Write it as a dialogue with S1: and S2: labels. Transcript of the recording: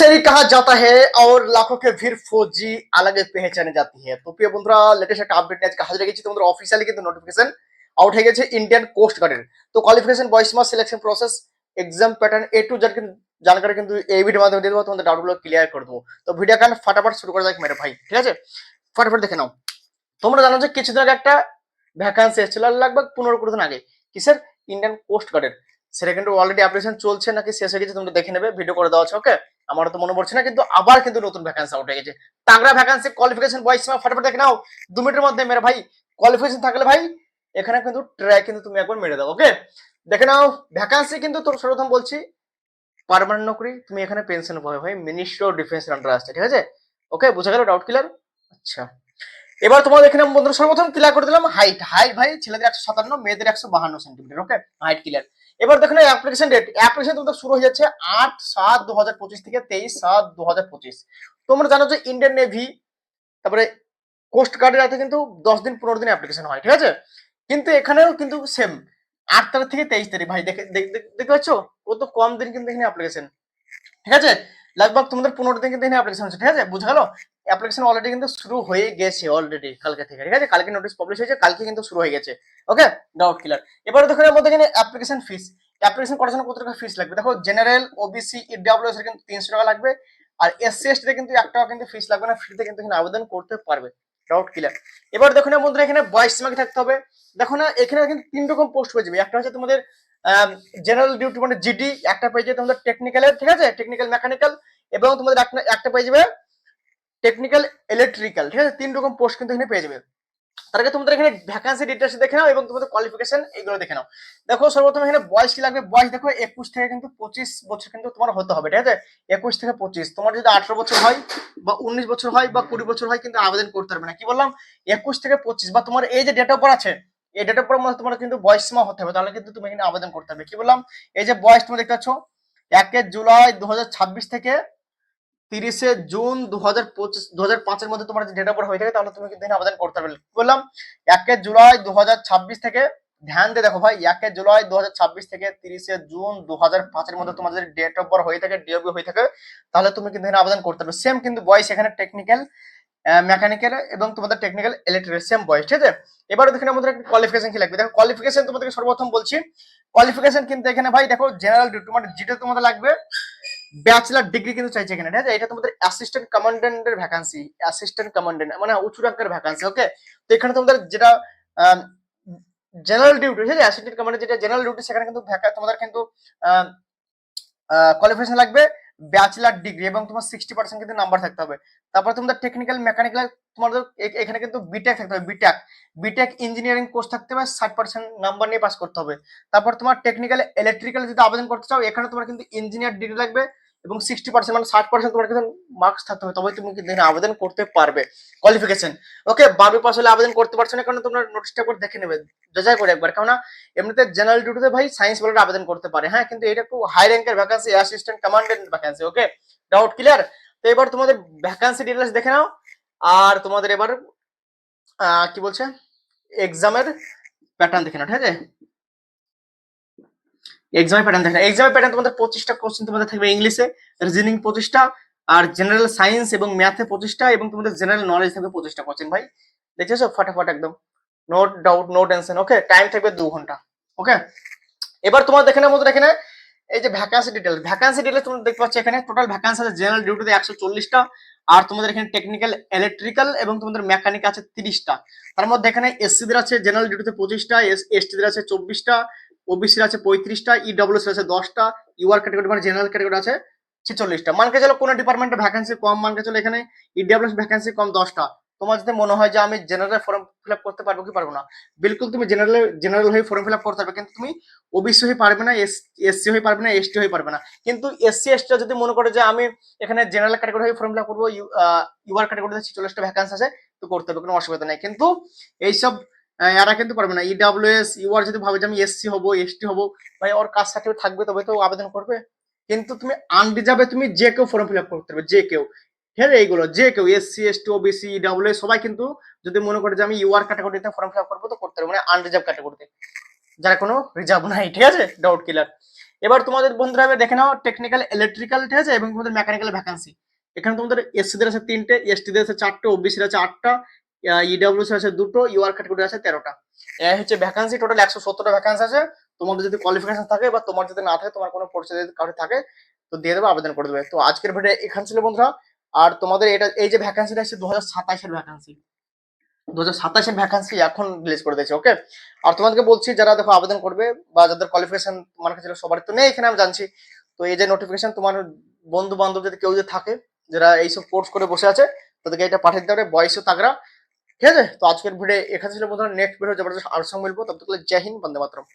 S1: से ही कहा जाता है और लाखों के भीड़ फौजी अलग पहचाने जाती है তো প্রিয় বন্ধুরা লেটেস্ট একটা আপডেট নিয়ে আজকে হাজির গেছি তোমাদের অফিসিয়ালি কিন্তু নোটিফিকেশন আউট হয়ে গেছে ইন্ডিয়ান কোস্ট গার্ডের তো কোয়ালিফিকেশন বয়স মাস selection process exam pattern A to Z কিন্তু জানকারি কিন্তু এই ভিডিওর মাধ্যমে দিয়ে দেবো তোমাদের ডাউটগুলো ক্লিয়ার করে দেবো তো ভিডিও কান ফাটাফাট শুরু করা যাক মেরে ভাই ঠিক আছে ফাটাফাট দেখে নাও তোমরা জানো যে কিছুদিন আগে একটা ভ্যাকান্সি এসেছিল লাগবে পনেরো কুড়ি দিন আগে কিসের ইন্ডিয়ান কোস্ট গার্ডের সেটা কিন্তু অলরেডি অ্যাপ্লিকেশন চলছে নাকি শেষ হয়ে গেছে তোমরা দেখে নেবে ভিডিও করে দেওয়া আছে ওকে আমার তো মনে পড়ছে না, কিন্তু আবার কিন্তু নতুন ভ্যাকান্সি আউট হয়ে গেছে। তাগড়া ভ্যাকান্সি কোয়ালিফিকেশন বয়স সীমা ফটাফট দেখে নাও। দু মিনিটের মধ্যে মেরে ভাই কোয়ালিফিকেশন থাকলে ভাই, এখানে কিন্তু ট্রাই কিন্তু তুমি একবার মেরে দাও ওকে দেখে নাও ভ্যাকান্সি কিন্তু তোর সর্বপ্রথম বলছি পারমানেন্ট নকরি, তুমি এখানে পেনশন পাবে ভাই মিনিস্ট্রি অফ ডিফেন্স আন্ডার আসছে ঠিক আছে? ওকে বুঝা গেল ডাউট ক্লিয়ার আচ্ছা। এবার তোমাদের এখানে বন্ধুরা সর্বপ্রথম ক্লিয়ার করে দিলাম হাইট হাইট ভাই ছেলেদের একশো সাতান্ন, মেয়েদের একশো বাহান্ন সেন্টিমিটার ওকে হাইট ক্লিয়ার এবার দেখো না অ্যাপ্লিকেশন ডেট অ্যাপ্লিকেশন তোমাদের শুরু হয়ে যাচ্ছে আট সাত দু হাজার পঁচিশ থেকে তেইশ সাত দু হাজার পঁচিশ। তোমরা জানো যে ইন্ডিয়ান নেভি তারপরে কোস্ট গার্ডের হাতে কিন্তু দশ দিন, পনেরো দিন অ্যাপ্লিকেশন হয়, ঠিক আছে? কিন্তু এখানেও কিন্তু সেম আট তারিখ থেকে তেইশ তারিখ, ভাই, দেখে দেখ- দেখ- দেখতে পাচ্ছ? ও তো কম দিন কিন্তু এখানে অ্যাপ্লিকেশন ঠিক আছে? লাগভগ তোমাদের পনেরো দিন কিন্তু এখানে অ্যাপ্লিকেশন হচ্ছে, ঠিক আছে? বুঝা গেল? অ্যাপ্লিকেশন অলরেডি কিন্তু শুরু হয়ে গেছে অলরেডি কালকে থেকে, ঠিক আছে? কালকে নোটিশ পাবলিশ হয়েছে, কালকে কিন্তু শুরু হয়ে গেছে ওকে ডাউট ক্লিয়ার এবারে দেখুন এর মধ্যে এখানে অ্যাপ্লিকেশন ফিস অ্যাপ্লিকেশন করার জন্য কত টাকা ফিস লাগবে? দেখো জেনারেল ওবিসি ইডব্লিউএস এর কিন্তু তিনশো টাকা লাগবে, আর এসসি এসটি তে কিন্তু এক টাকা কিন্তু ফিস লাগবে না ফ্রিতে কিন্তু এখানে আবেদন করতে পারবে ডাউট ক্লিয়ার এবার দেখো না বন্ধুরা এখানে বয়স সীমাকে থাকতে হবে, দেখো না, এখানে কিন্তু তিন রকম পোস্ট হয়ে যাবে, একটা হচ্ছে তোমাদের জেনারেল ডিউটি মানে জিডি একটা পেয়ে যাবে তোমাদের টেকনিক্যালের ঠিক আছে? টেকনিক্যাল মেকানিক্যাল এবং তোমাদের একটা পেয়ে যাবে টেকনিক্যাল ইলেকট্রিক্যাল ঠিক আছে? তিন রকম পোস্ট কিন্তু এখানে পেয়ে যাবে। তার আগে তোমাদের এখানে ভ্যাকান্সি ডিটেলস দেখে নাও এবং তোমাদের কোয়ালিফিকেশন এগুলো দেখে নাও। দেখো, সর্বপ্রথম এখানে বয়স কি লাগবে? বয়স দেখো, একুশ থেকে কিন্তু পঁচিশ বছর কিন্তু তোমার হতে হবে, ঠিক আছে? একুশ থেকে পঁচিশ। তোমার যদি আঠারো বছর হয় বা উনিশ বছর হয় বা কুড়ি বছর হয় কিন্তু আবেদন করতে পারবে না। কি বললাম? একুশ থেকে পঁচিশ বা তোমার এই যে ডেট অফ আছে, এই ডেট অফ মধ্যে তোমার কিন্তু বয়স সীমা হতে হবে, তাহলে কিন্তু তুমি এখানে আবেদন করতে হবে কি বললাম? এই যে বয়স তুমি দেখতে পাচ্ছ, একে জুলাই দু হাজার ছাব্বিশ থেকে তিরিশে জুন দু হাজার পঁচিশ দু হাজার পাঁচের মধ্যে তোমার ডেট অফ হয়ে থাকে, তাহলে তুমি কিন্তু এখানে আবেদন করতে পারবে। বললাম? একে জুলাই দু হাজার ছাব্বিশ থেকে, ধ্যান দিয়ে দেখো ভাই, একে জুলাই দু হাজার ছাব্বিশ থেকে তিরিশে জুন দু পাঁচের মধ্যে তোমাদের ডেট অফ বার্থ হয়ে থাকে ডিওবি হয়ে থাকে, তাহলে তুমি কিন্তু এখানে আবেদন করতে পারবে। সেম কিন্তু বয়স এখানে টেকনিক্যাল মেকানিক্যাল এবং তোমাদের টেকনিক্যাল ইলেকট্রিক সেম বয়স, ঠিক আছে? এবার দেখেন আমাদের একটা কোয়ালিফিকেশন কি লাগবে? দেখো কোয়ালিফিকেশন তোমাদেরকে সর্বপ্রথম বলছি। কোয়ালিফিকেশন কিন্তু এখানে ভাই, দেখো জেনারেল ডিউটি মানে যেটা তোমাদের লাগবে ব্যাচেলার ডিগ্রি কিন্তু চাইছে এখানে, ঠিক আছে? এটা তোমাদের অ্যাসিস্ট্যান্ট কমান্ডেন্টের ভ্যাকান্সি অ্যাসিস্ট্যান্ট কমান্ডেন্ট মানে উঁচু র্যাঙ্কের ভ্যাকান্সি ওকে তো এখানে তোমাদের যেটা জেনারেল ডিউটি ঠিক আছে? অ্যাসিস্ট্যান্ট কমান্ডেন্ট যেটা জেনারেল ডিউটি সেখানে কিন্তু তোমাদের কিন্তু কোয়ালিফিকেশন লাগবে। ব্যাচেলার ডিগ্রি এবং তোমার সিক্সটি পার্সেন্ট কিন্তু নাম্বার থাকতে হবে। তারপর তোমাদের টেকনিক্যাল মেকানিক্যাল তোমাদের এখানে কিন্তু বিটেক থাকতে হবে বিটেক বিটেক ইঞ্জিনিয়ারিং কোর্স থাকতে হবে, ষাট পার্সেন্ট নাম্বার নিয়ে পাস করতে হবে। তারপর তোমার টেকনিক্যাল ইলেকট্রিক্যাল যদি আবেদন করতে চাও, এখানে তোমার কিন্তু ইঞ্জিনিয়ার ডিগ্রি লাগবে। এবং সিক্সটি পার্সেন্ট মানে ষাট পার্সেন্ট তোমার কিন্তু মার্কস থাকতে হবে তবে তুমি কিন্তু আবেদন করতে পারবে কোয়ালিফিকেশন ওকে বারো পাস হলে আবেদন করতে পারছ না কারণ তোমরা নোটিশটা করে দেখে নেবে, যাচাই করে একবার, কেননা এমনিতে জেনারেল ডিউটিতে ভাই সায়েন্স বলে আবেদন করতে পারে। হ্যাঁ কিন্তু এটা একটু হাই র্যাঙ্কের vacancy assistant commandant vacancy okay doubt clear তো এবার তোমাদের ভ্যাকান্সি ডিটেলস দেখে নাও, আর তোমাদের এবার কি বলছে? এক্সামের প্যাটার্ন দেখে নাও, ঠিক আছে? এক্সামের প্যাটার্ন দেখে এক্সামের প্যাটার্ন তোমাদের পঁচিশটা কোশ্চেন তোমাদের থাকবে ইংলিশে রিজনিং পঁচিশটা, আর জেনারেল সায়েন্স এবং ম্যাথে পঁচিশটা, এবং তোমাদের জেনারেল নলেজ থাকবে পঁচিশটা কোশ্চেন ভাই। দেখেছ? ফটাফট একদম। No doubt no tension okay time থাকবে দু ঘণ্টা ওকে এবার তোমার দেখে নেওয়ার এখানে এই যে ভ্যাকান্সি ডিটেল ভ্যাকান্সি ডিটেল তোমরা দেখতে পাচ্ছ এখানে টোটাল ভ্যাকান্সি আছে জেনারেল ডিউটিতে একশো চল্লিশটা, আর তোমাদের এখানে টেকনিক্যাল ইলেকট্রিক্যাল এবং তোমাদের মেকানিক আছে তিরিশটা। তার মধ্যে এখানে এসসিদের আছে জেনারেল ডিউটিতে পঁচিশটা এসটিদের আছে চব্বিশটা ওবিসির আছে পঁয়ত্রিশটা ইডব্লিউএস আছে দশটা ইউআর ক্যাটাগরি মানে জেনারেল ক্যাটাগরি আছে ছেচল্লিশটা। মানকে চলো, কোনো ডিপার্টমেন্টে ভ্যাকেন্সি কম মানকে চলো এখানে ইডব্লিউএস ভ্যাকান্সি কম দশটা। তোমার যদি মনে হয় যে আমি জেনারেল ফর্ম ফিল আপ করতে পারব কি পারব না, বিলকুল তুমি জেনারেল জেনারেল হয়ে ফর্ম ফিল আপ করতে পারবে, কিন্তু তুমি ওবিসি হয়ে পারবে না এস এসসি হয়ে পারবে না এসটি হয়ে পারবে না। কিন্তু এসসি এসটি যদি মনে করে যে আমি এখানে জেনারেল ক্যাটাগরি হয়ে ফর্ম ফিল আপ করব ইউআর ক্যাটাগরিতে ছেচল্লিশটা ভ্যাকেন্সি আছে, তো করতে হবে, কোনো অসুবিধা নেই। কিন্তু এইসব এরা কিন্তু পারবে না। ইডাব্লিউএস ইউআর যদি ভাবে যে আমি এসসি হব এসটি হব, ভাই, ওর কাজ সার্টিফিকেট থাকবে তবে তো আবেদন করবে। কিন্তু তুমি আনরিজার্ভে তুমি যে কেউ ফর্ম ফিল আপ করতে পারবে, যে কেউ। আছে, এইগুলো, যে কেউ এসসি এসটি ওবিসি ইডাব্লিউএস সবাই কিন্তু যদি মনে করে যে আমি ইউআর ক্যাটাগরিতে ফর্ম ফিল আপ করব, তো করতে পারবে মানে আনরিজার্ভ ক্যাটাগরিতে যারা কোনো রিজার্ভ নাই, ঠিক আছে? ডাউট কিলার এবার তোমাদের বন্ধুরা দেখে নাও টেকনিক্যাল ইলেকট্রিক্যাল ঠিক আছে? এবং তোমাদের মেকানিক্যাল ভ্যাকান্সি এখানে তোমাদের এসসিদের আছে তিনটে এসটিদের আছে চারটে ওবিসির আছে আটটা ইডাব্লিউসি আছে দুটো ইউআর ক্যাটাগরি আছে তেরোটা। এই হচ্ছে ভ্যাকান্সি টোটাল একশো সত্তরটা ভ্যাকান্সি আছে। তোমাদের যদি কোয়ালিফিকেশন থাকে বা তোমার যদি না থাকে, তোমার কোনো পরিচয় যদি কারও থাকে, তো দিয়ে দেবে, আবেদন করে দেবে। তো আজকের ভিডিও এখান ছিল বন্ধুরা। আর তোমাদের এটা, এই যে ভ্যাকান্সিটা আছে দু হাজার সাতাশের ভ্যাকান্সি দু হাজার সাতাশের ভ্যাকান্সি এখন রিলিজ করে দিয়েছে ওকে আর তোমাদেরকে বলছি, যারা দেখো আবেদন করবে বা যাদের কোয়ালিফিকেশন তোমার কাছে সবার তো নেই, এখানে আমি জানছি। তো এই যে নোটিফিকেশন তোমার বন্ধু বান্ধব যদি কেউ যদি থাকে, যারা এইসব কোর্স করে বসে আছে, তাদেরকে এটা পাঠিয়ে দিতে হবে। বয়সও তাগরা ঠিক আছে? তো আজকের ভিডিও এখানে ছিল বন্ধুরা। নেক্সট ভিডিও আর সঙ্গে মিলবো। তবে জয় হিন্দ, বন্দে মাতরম।